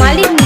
মালিক